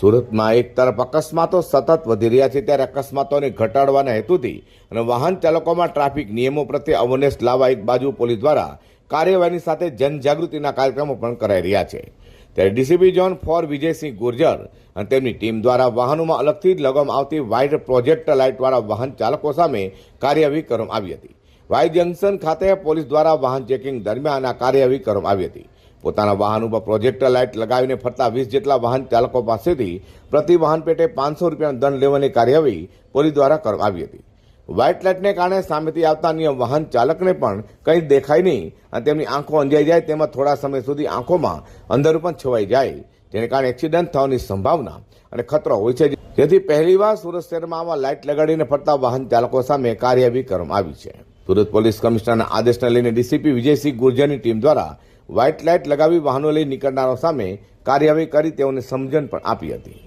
સુરતમાં એક તરફ અકસ્માતો સતત વધી રહ્યા છે ત્યારે અકસ્માતોને ઘટાડવાના હેતુથી અને વાહન ચાલકોમાં ટ્રાફિક નિયમો પ્રત્યે અવેરનેસ લાવવા એક બાજુ પોલીસ દ્વારા કાર્યવાહીની સાથે જનજાગૃતિના કાર્યક્રમો પણ કરાઈ રહ્યા છે. ત્યારે DCP zone four Vijaysinh Gurjar અને તેમની ટીમ દ્વારા વાહનોમાં અલગથી જ લગાવવામાં આવતી વ્હાઇટ પ્રોજેક્ટર લાઇટવાળા વાહન ચાલકો સામે કાર્યવાહી કરવામાં આવી હતી. વાય જંકશન ખાતે પોલીસ દ્વારા વાહન ચેકિંગ દરમિયાન આ કાર્યવાહી કરવામાં આવી હતી. પોતાના વાહન ઉપર પ્રોજેક્ટર લાઇટ લગાવીને ફરતા વીસ જેટલા વાહન ચાલકો પાસેથી પ્રતિ વાહન પેટે પાંચસો રૂપિયાનો દંડ લેવાની કાર્યવાહી પોલીસ દ્વારા કરવામાં આવી હતી. વ્હાઇટ લાઇટને કારણે સામેથી આવતા અન્ય વાહન ચાલકને પણ કંઈ દેખાય નહીં અને તેમની આંખો અંજાઈ જાય તેમાં થોડા સમય સુધી આંખોમાં અંધારું પણ છવાઈ જાય. જેને કારણે એક્સિડન્ટ થવાની સંભાવના અને ખતરો હોય છે. જેથી પહેલીવાર સુરત શહેરમાં આવા લાઇટ લગાડીને ફરતા વાહન ચાલકો સામે કાર્યવાહી કરવામાં આવી છે. સુરત પોલીસ કમિશનરના આદેશને લઈને ડીસીપી વિજયસિંહ ગુર્જરની ટીમ દ્વારા વ્હાઇટ લાઇટ લગાવી વાહનો લઈ નીકળનારો સામે કાર્યવાહી કરી તેઓને સમજણ પણ આપી હતી.